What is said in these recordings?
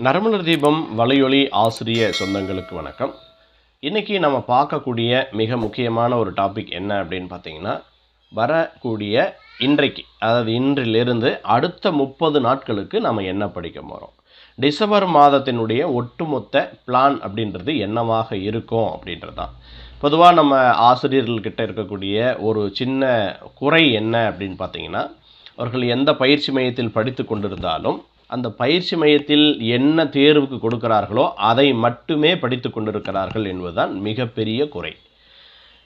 நரமலர் தீபம் வலையொலி ஆசிரிய சொந்தங்களுக்கு வணக்கம். இன்றைக்கி நம்ம பார்க்கக்கூடிய மிக முக்கியமான ஒரு டாபிக் என்ன அப்படின்னு பார்த்தீங்கன்னா வரக்கூடிய இன்றைக்கு அதாவது இன்றிலிருந்து அடுத்த முப்பது நாட்களுக்கு நம்ம என்ன படிக்க போகிறோம் டிசம்பர் மாதத்தினுடைய ஒட்டுமொத்த பிளான் அப்படின்றது என்னவாக இருக்கும் அப்படின்றது தான் பொதுவாக நம்ம ஆசிரியர்கள்கிட்ட இருக்கக்கூடிய ஒரு சின்ன குறை என்ன அப்படின்னு பார்த்தீங்கன்னா அவர்கள் எந்த பயிற்சி மையத்தில் படித்து கொண்டிருந்தாலும் அந்த பயிற்சி மையத்தில் என்ன தேர்வுக்கு கொடுக்கிறார்களோ அதை மட்டுமே படித்து கொண்டிருக்கிறார்கள் என்பதுதான் மிகப்பெரிய குறை.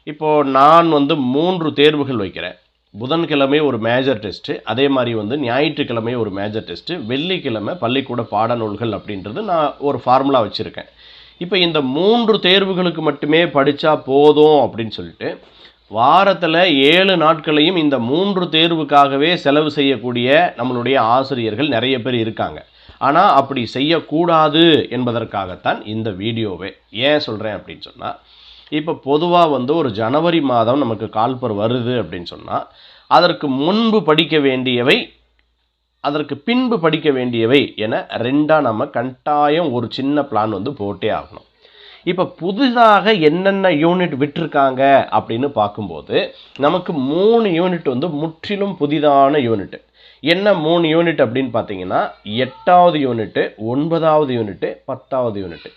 இப்போது நான் வந்து மூன்று தேர்வுகள் வைக்கிறேன். புதன்கிழமை ஒரு மேஜர் டெஸ்ட்டு அதே மாதிரி வந்து ஞாயிற்றுக்கிழமை ஒரு மேஜர் டெஸ்ட்டு வெள்ளிக்கிழமை பள்ளிக்கூட பாடநூல்கள் அப்படின்றது நான் ஒரு ஃபார்முலா வச்சுருக்கேன். இப்போ இந்த மூன்று தேர்வுகளுக்கு மட்டுமே படித்தா போதும் அப்படின்னு சொல்லிட்டு வாரத்தில் ஏழு நாட்களையும் இந்த மூன்று தேர்வுக்காகவே செலவு செய்யக்கூடிய நம்மளுடைய ஆசிரியர்கள் நிறைய பேர் இருக்காங்க. ஆனால் அப்படி செய்யக்கூடாது என்பதற்காகத்தான் இந்த வீடியோவே. ஏன் சொல்கிறேன் அப்படின்னு சொன்னால் இப்போ பொதுவாக வந்து ஒரு ஜனவரி மாதம் நமக்கு கால்பர் வருது அப்படின்னு சொன்னால் அதற்கு முன்பு படிக்க வேண்டியவை அதற்கு பின்பு படிக்க வேண்டியவை என ரெண்டாக நம்ம கட்டாயம் ஒரு சின்ன பிளான் வந்து போட்டே ஆகணும். இப்போ புதிதாக என்னென்ன யூனிட் விட்டிருக்காங்க அப்படின்னு பார்க்கும்போது நமக்கு மூணு யூனிட் வந்து முற்றிலும் புதிதான யூனிட் என்ன மூணு யூனிட் அப்படின்னு பார்த்தீங்கன்னா எட்டாவது யூனிட்டு ஒன்பதாவது யூனிட்டு பத்தாவது யூனிட்டு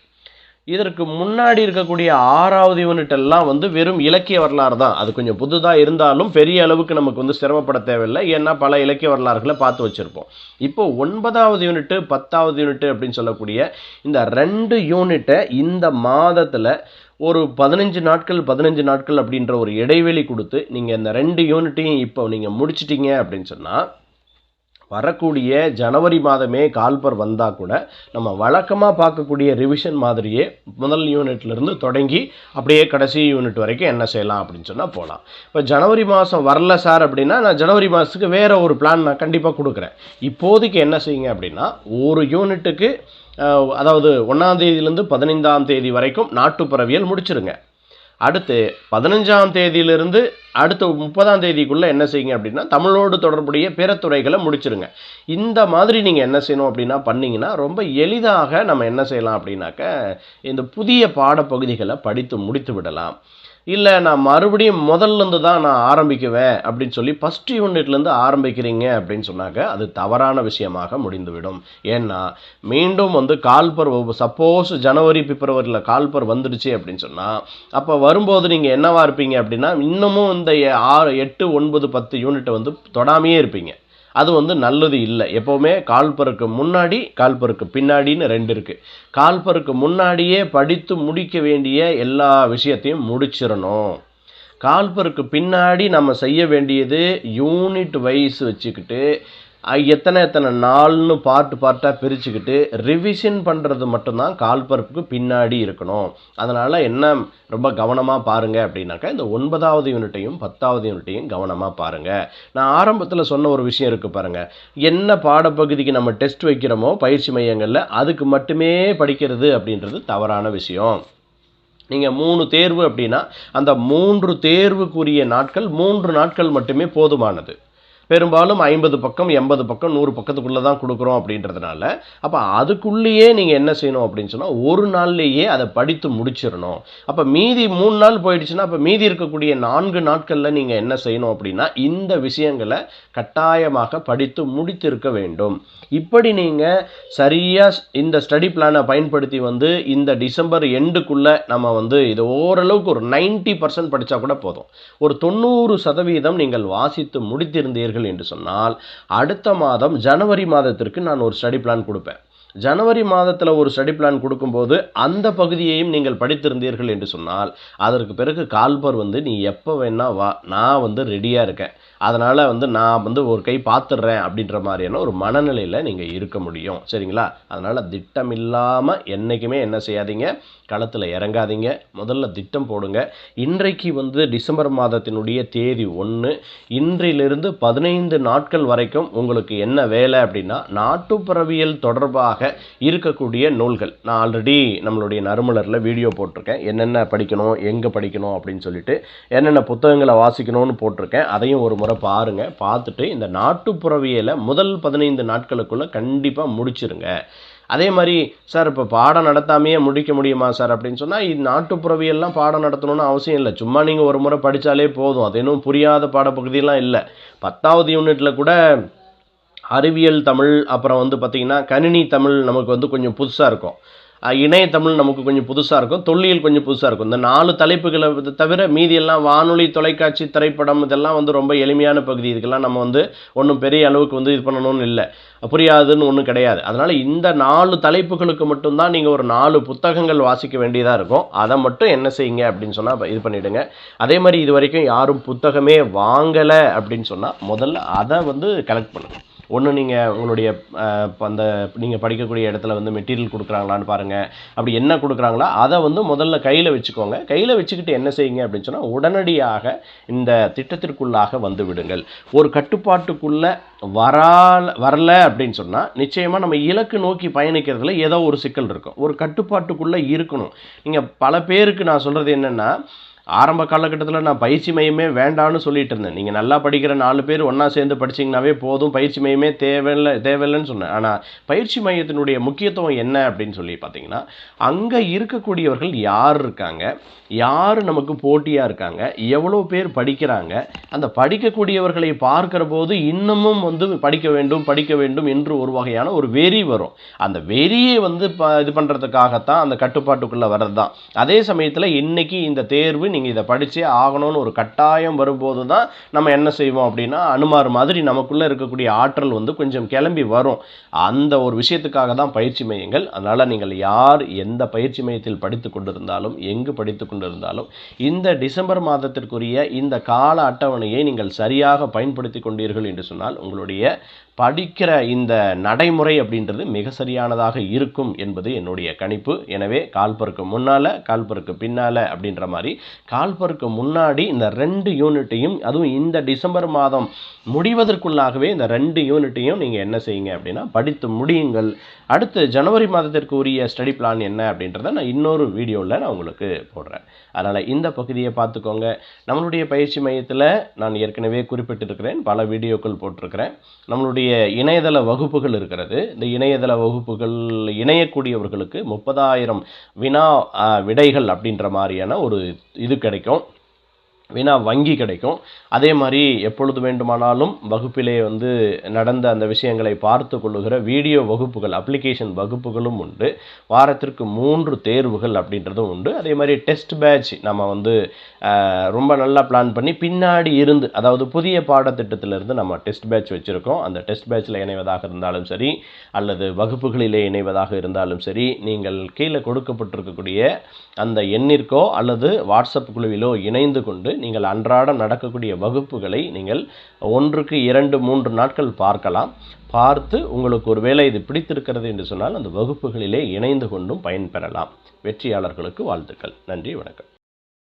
இதற்கு முன்னாடி இருக்கக்கூடிய ஆறாவது யூனிட் எல்லாம் வந்து வெறும் இலக்கிய வரலாறு தான். அது கொஞ்சம் புதுதாக இருந்தாலும் பெரிய அளவுக்கு நமக்கு வந்து சிரமப்பட தேவையில்லை. ஏன்னா பல இலக்கிய வரலாறுகளை பார்த்து வச்சுருப்போம். இப்போ ஒன்பதாவது யூனிட்டு பத்தாவது யூனிட்டு அப்படின்னு சொல்லக்கூடிய இந்த ரெண்டு யூனிட்டை இந்த மாதத்தில் ஒரு பதினஞ்சு நாட்கள் பதினஞ்சு நாட்கள் அப்படின்ற ஒரு இடைவெளி கொடுத்து நீங்கள் இந்த ரெண்டு யூனிட்டையும் இப்போ நீங்கள் முடிச்சிட்டிங்க அப்படின்னு சொன்னால் வரக்கூடிய ஜனவரி மாதமே கால்பர் வந்தால் கூட நம்ம வழக்கமாக பார்க்கக்கூடிய ரிவிஷன் மாதிரியே முதல் யூனிட்லேருந்து தொடங்கி அப்படியே கடைசி யூனிட் வரைக்கும் என்ன செய்யலாம் அப்படின்னு சொன்னால் போகலாம் இப்போ ஜனவரி மாதம் வரல சார் அப்படின்னா நான் ஜனவரி மாதத்துக்கு வேறு ஒரு பிளான் நான் கண்டிப்பாக கொடுக்குறேன். இப்போதைக்கு என்ன செய்யுங்க அப்படின்னா ஒரு யூனிட்டுக்கு அதாவது ஒன்றாம் தேதியிலேருந்து பதினைந்தாம் தேதி வரைக்கும் நாட்டுப்பறவியல் முடிச்சிருங்க. அடுத்து பதினஞ்சாம் தேதியிலிருந்து அடுத்த முப்பதாம் தேதிக்குள்ளே என்ன செய்யுங்க அப்படின்னா தமிழோடு தொடர்புடைய பிற துறைகளை முடிச்சிருங்க. இந்த மாதிரி நீங்கள் என்ன செய்யணும் அப்படின்னா பண்ணீங்கன்னா ரொம்ப எளிதாக நம்ம என்ன செய்யலாம் அப்படின்னாக்க இந்த புதிய பாடப்பகுதிகளை படித்து முடித்து விடலாம். இல்லை நான் மறுபடியும் முதல்லேருந்து தான் நான் ஆரம்பிக்குவேன் அப்படின்னு சொல்லி ஃபஸ்ட் யூனிட்லேருந்து ஆரம்பிக்கிறீங்க அப்படின்னு சொன்னாக்க அது தவறான விஷயமாக முடிந்துவிடும். ஏன்னா மீண்டும் வந்து கால்பர் சப்போஸ் ஜனவரி பிப்ரவரியில் கால்பர் வந்துடுச்சு அப்படின்னு சொன்னால் அப்போ வரும்போது நீங்கள் என்னவாக இருப்பீங்க அப்படின்னா இன்னமும் வந்து முந்தைய ஆறு எட்டு ஒன்பது பத்து யூனிட்டை வந்து தொடாமையே இருப்பீங்க. அது வந்து நல்லது இல்லை. எப்போவுமே கால்பருக்கு முன்னாடி கால்பருக்கு பின்னாடின்னு ரெண்டு இருக்குது கால்பருக்கு முன்னாடியே படித்து முடிக்க வேண்டிய எல்லா விஷயத்தையும் முடிச்சிடணும். கால்பருக்கு பின்னாடி நம்ம செய்ய வேண்டியது யூனிட் வைஸ் வச்சுக்கிட்டு எத்தனை எத்தனை நாள்னு பார்ட்டு பார்ட்டாக பிரிச்சுக்கிட்டு ரிவிஷன் பண்ணுறது மட்டும்தான் கால்பருக்கு பின்னாடி இருக்கணும். அதனால் என்ன ரொம்ப கவனமாக பாருங்கள் அப்படின்னாக்கா இந்த ஒன்பதாவது யூனிட்டையும் பத்தாவது யூனிட்டையும் கவனமாக பாருங்கள் நான் ஆரம்பத்தில் சொன்ன ஒரு விஷயம் இருக்குது பாருங்கள் என்ன பாடப்பகுதிக்கு நம்ம டெஸ்ட் வைக்கிறோமோ பயிற்சி மையங்களில் அதுக்கு மட்டுமே படிக்கிறது அப்படின்றது தவறான விஷயம். நீங்கள் மூணு தேர்வு அப்படின்னா அந்த மூன்று தேர்வுக்குரிய நாட்கள் மூன்று நாட்கள் மட்டுமே போதுமானது. பெரும்பாலும் ஐம்பது பக்கம் எண்பது பக்கம் நூறு பக்கத்துக்குள்ளே தான் கொடுக்குறோம் அப்படின்றதுனால அப்போ அதுக்குள்ளேயே நீங்கள் என்ன செய்யணும் அப்படின்னு சொன்னால் ஒரு நாள்லேயே அதை படித்து முடிச்சிடணும். அப்போ மீதி மூணு நாள் போயிடுச்சுன்னா அப்போ மீதி இருக்கக்கூடிய நான்கு நாட்களில் நீங்கள் என்ன செய்யணும் அப்படின்னா இந்த விஷயங்களை கட்டாயமாக படித்து முடித்திருக்க வேண்டும். இப்படி நீங்கள் சரியாக இந்த ஸ்டடி பிளானை பயன்படுத்தி வந்து இந்த டிசம்பர் எண்டுக்குள்ளே நம்ம வந்து இது ஓரளவுக்கு ஒரு 90% பர்சன்ட் படித்தா கூட போதும். ஒரு தொண்ணூறு சதவீதம் நீங்கள் வாசித்து முடித்திருந்தீர்கள் என்று சொன்னால் அடுத்த மாதம் ஜனவரி மாதத்திற்கு நான் ஒரு ஸ்டடி பிளான் கொடுப்பேன். ஜனவரி மாதத்தில் ஒரு ஸ்டடி பிளான் கொடுக்கும்போது அந்த பகுதியையும் நீங்கள் படித்திருந்தீர்கள் என்று சொன்னால் அதற்கு பிறகு கால்பர் வந்து நீ எப்போ வேணா வா நான் வந்து ரெடியாக இருக்கேன். அதனால் வந்து நான் வந்து ஒரு கை பார்த்துடுறேன் அப்படின்ற மாதிரியான ஒரு மனநிலையில் நீங்கள் இருக்க முடியும். சரிங்களா? அதனால் திட்டம் இல்லாமல் என்றைக்குமே என்ன செய்யாதீங்க. களத்தில் இறங்காதீங்க. முதல்ல திட்டம் போடுங்க. இன்றைக்கு வந்து டிசம்பர் மாதத்தினுடைய தேதி ஒன்று இன்றிலிருந்து பதினைந்து நாட்கள் வரைக்கும் உங்களுக்கு என்ன வேலை அப்படின்னா நாட்டுப்புறவியல் தொடர்பாக இருக்கக்கூடிய நூல்கள். நான் ஆல்ரெடி நம்மளுடைய நறுமலரில் வீடியோ போட்டிருக்கேன். என்னென்ன படிக்கணும் எங்கே படிக்கணும் அப்படின்னு சொல்லிட்டு என்னென்ன புத்தகங்களை வாசிக்கணும்னு போட்டிருக்கேன். அதையும் ஒரு முறை பாருங்கள் பார்த்துட்டு இந்த நாட்டுப்புறவியலை முதல் பதினைந்து நாட்களுக்குள்ளே கண்டிப்பாக முடிச்சிருங்க. அதே மாதிரி சார் இப்போ பாடம் நடத்தாமையே முடிக்க முடியுமா சார்? அப்படின்னு சொன்னால் இது நாட்டுப்புறவியெல்லாம் பாடம் நடத்தணும்னு அவசியம் இல்லை. சும்மா நீங்கள் ஒரு முறை படித்தாலே போதும். அது இன்னும் புரியாத பாடப்பகுதியெல்லாம் இல்லை. பத்தாவது யூனிட்டில் கூட அறிவியல் தமிழ் அப்புறம் வந்து பார்த்திங்கன்னா கணினி தமிழ் நமக்கு வந்து கொஞ்சம் புதுசாக இருக்கும். அஹ் இணைய தமிழ் நமக்கு கொஞ்சம் புதுசாக இருக்கும். தொல்லியல் கொஞ்சம் புதுசாக இருக்கும். இந்த நாலு தலைப்புகளை தவிர மீதியெல்லாம் வானொலி தொலைக்காட்சி திரைப்படம் இதெல்லாம் வந்து ரொம்ப எளிமையான பகுதி. இதுக்கெல்லாம் நம்ம வந்து ஒன்றும் பெரிய அளவுக்கு வந்து இது பண்ணணும்னு இல்லை. புரியாதுன்னு ஒன்றும் கிடையாது. அதனால் இந்த நாலு தலைப்புகளுக்கு மட்டும்தான் நீங்கள் ஒரு நாலு புத்தகங்கள் வாசிக்க வேண்டியதாக இருக்கும். அதை மட்டும் என்ன செய்யுங்க அப்படின்னு சொன்னால் இது பண்ணிவிடுங்க அதே மாதிரி இது வரைக்கும் யாரும் புத்தகமே வாங்கலை அப்படின்னு சொன்னால் முதல்ல அதை வந்து கலெக்ட் பண்ணுங்கள் ஒன்று நீங்கள் உங்களுடைய அந்த நீங்கள் படிக்கக்கூடிய இடத்துல வந்து மெட்டீரியல் கொடுக்குறாங்களான்னு பாருங்கள் அப்படி என்ன கொடுக்குறாங்களோ அதை வந்து முதல்ல கையில் வச்சுக்கோங்க. கையில் வச்சுக்கிட்டு என்ன செய்யுங்க அப்படின்னு சொன்னால் உடனடியாக இந்த திட்டத்திற்குள்ளாக வந்து விடுங்கள். ஒரு கட்டுப்பாட்டுக்குள்ளே வரால் வரல அப்படின்னு சொன்னால் நிச்சயமாக நம்ம இலக்கு நோக்கி பயணிக்கிறதுல ஏதோ ஒரு சிக்கல் இருக்கும். ஒரு கட்டுப்பாட்டுக்குள்ளே இருக்கணும். நீங்கள் பல பேருக்கு நான் சொல்கிறது என்னென்னா ஆரம்ப காலகட்டத்தில் நான் பயிற்சி மையமே வேண்டான்னு சொல்லிட்டு இருந்தேன். நீங்கள் நல்லா படிக்கிற நாலு பேர் ஒன்றா சேர்ந்து படிச்சீங்கன்னாவே போதும். பயிற்சி மையமே தேவையில்லை தேவையில்லைன்னு சொன்னேன். ஆனால் பயிற்சி மையத்தினுடைய முக்கியத்துவம் என்ன அப்படின்னு சொல்லி பார்த்தீங்கன்னா அங்கே இருக்கக்கூடியவர்கள் யார் இருக்காங்க? யார் நமக்கு போட்டியாக இருக்காங்க? எவ்வளோ பேர் படிக்கிறாங்க? அந்த படிக்கக்கூடியவர்களை பார்க்குற போது இன்னமும் வந்து படிக்க வேண்டும் படிக்க வேண்டும் என்று ஒரு வகையான ஒரு வெறி வரும். அந்த வெறியை வந்து ப இது பண்ணுறதுக்காகத்தான் அந்த கட்டுப்பாட்டுக்குள்ளே வர்றது தான் அதே சமயத்தில் இன்றைக்கி இந்த தேர்வு நீங்கள் இதை படித்தே ஆகணும்னு ஒரு கட்டாயம் வரும்போது தான் நம்ம என்ன செய்வோம் அப்படின்னா அனுமார் மாதிரி நமக்குள்ளே இருக்கக்கூடிய ஆற்றல் வந்து கொஞ்சம் கிளம்பி வரும். அந்த ஒரு விஷயத்துக்காக தான் பயிற்சி மையங்கள். அதனால் நீங்கள் யார் எந்த பயிற்சி மையத்தில் படித்து கொண்டிருந்தாலும் எங்கு படித்து கொண்டிருந்தாலும் இந்த டிசம்பர் மாதத்திற்குரிய இந்த கால அட்டவணையை நீங்கள் சரியாக பயன்படுத்தி கொண்டீர்கள் என்று சொன்னால் உங்களுடைய படிக்கிற இந்த நடைமுறை அப்படின்றது மிக சரியானதாக இருக்கும் என்பது என்னுடைய கணிப்பு. எனவே கால்பருக்கு முன்னால் கால்பருக்கு பின்னால் அப்படின்ற மாதிரி கால்பருக்கு முன்னாடி இந்த ரெண்டு யூனிட்டையும் அதுவும் இந்த டிசம்பர் மாதம் முடிவதற்குள்ளாகவே இந்த ரெண்டு யூனிட்டையும் நீங்கள் என்ன செய்யுங்க அப்படின்னா படித்து முடியுங்கள். அடுத்து ஜனவரி மாதத்திற்கு உரிய ஸ்டடி பிளான் என்ன அப்படின்றத நான் இன்னொரு வீடியோவில் நான் உங்களுக்கு போடுறேன். அதனால் இந்த பகுதியை பார்த்துக்கோங்க. நம்மளுடைய பயிற்சி மையத்தில் நான் ஏற்கனவே குறிப்பிட்டிருக்கிறேன் பல வீடியோக்கள் போட்டிருக்கிறேன். நம்மளுடைய இணையதள வகுப்புகள் இருக்கிறது. இந்த இணையதள வகுப்புகள் இணையக்கூடியவர்களுக்கு முப்பதாயிரம் வினா விடைகள் அப்படின்ற மாதிரியான ஒரு இது கிடைக்கும். வினா வங்கி கிடைக்கும். அதே மாதிரி எப்பொழுது வேண்டுமானாலும் வகுப்பிலே வந்து நடந்த அந்த விஷயங்களை பார்த்து கொள்ளுகிற வீடியோ வகுப்புகள் அப்ளிகேஷன் வகுப்புகளும் உண்டு. வாரத்திற்கு மூன்று தேர்வுகள் அப்படின்றதும் உண்டு. அதே மாதிரி டெஸ்ட் பேட்ச் நம்ம வந்து ரொம்ப நல்லா பிளான் பண்ணி பின்னாடி இருந்து அதாவது புதிய பாடத்திட்டத்திலிருந்து நம்ம டெஸ்ட் பேட்ச் வச்சுருக்கோம். அந்த டெஸ்ட் பேட்சில் இணைவதாக இருந்தாலும் சரி அல்லது வகுப்புகளிலே இணைவதாக இருந்தாலும் சரி நீங்கள் கீழே கொடுக்கப்பட்டிருக்கக்கூடிய அந்த எண்ணிற்கோ அல்லது வாட்ஸ்அப் குழுவிலோ இணைந்து கொண்டு நீங்கள் அன்றாடம் நடக்கக்கூடிய வகுப்புகளை நீங்கள் ஒன்றுக்கு இரண்டு மூன்று நாட்கள் பார்க்கலாம். பார்த்து உங்களுக்கு ஒருவேளை இது பிடித்திருக்கிறது என்று சொன்னால் அந்த வகுப்புகளிலே இணைந்து கொண்டும் பயன்பெறலாம். வெற்றியாளர்களுக்கு வாழ்த்துக்கள். நன்றி வணக்கம்.